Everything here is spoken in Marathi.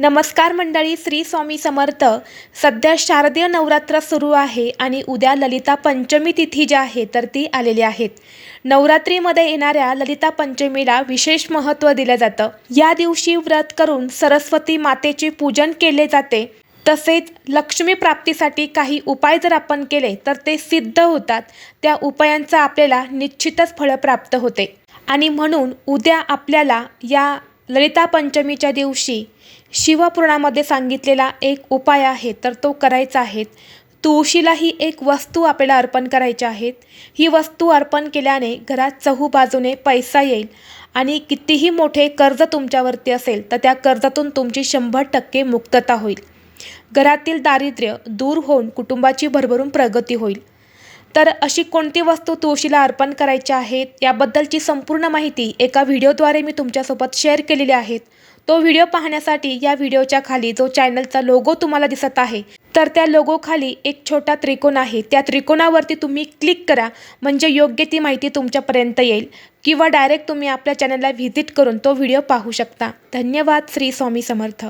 नमस्कार मंडळी श्री स्वामी समर्थ. सध्या शारदीय नवरात्र सुरू आहे आणि उद्या ललिता पंचमी तिथी जी आहे तर ती आलेली आहेत. नवरात्रीमध्ये येणाऱ्या ललिता पंचमीला विशेष महत्त्व दिलं जातं. या दिवशी व्रत करून सरस्वती मातेचे पूजन केले जाते. तसेच लक्ष्मी प्राप्तीसाठी काही उपाय जर आपण केले तर ते सिद्ध होतात. त्या उपायांचा आपल्याला निश्चितच फळ प्राप्त होते. आणि म्हणून उद्या आपल्याला या ललिता पंचमीच्या दिवशी शिवपुराणामध्ये सांगितलेला एक उपाय आहे तर तो करायचा आहे. तुळशीला ही एक वस्तू आपल्याला अर्पण करायची आहेत ही वस्तू अर्पण केल्याने घरात चहूबाजूने पैसा येईल आणि कितीही मोठे कर्ज तुमच्यावरती असेल तर त्या कर्जातून तुमची शंभर टक्के मुक्तता होईल. घरातील दारिद्र्य दूर होऊन कुटुंबाची भरभरून प्रगती होईल. तर अशी कोणती वस्तू तुळशीला अर्पण करायची आहेत याबद्दलची संपूर्ण माहिती एका व्हिडिओद्वारे मी तुमच्यासोबत शेअर केलेली आहेत तो व्हिडिओ पाहण्यासाठी या व्हिडिओच्या खाली जो चॅनलचा लोगो तुम्हाला दिसत आहे तर त्या लोगोखाली एक छोटा त्रिकोण आहे. त्या त्रिकोणावरती तुम्ही क्लिक करा म्हणजे योग्य ती माहिती तुमच्यापर्यंत येईल किंवा डायरेक्ट तुम्ही आपल्या चॅनलला व्हिजिट करून तो व्हिडिओ पाहू शकता. धन्यवाद श्री स्वामी समर्थ.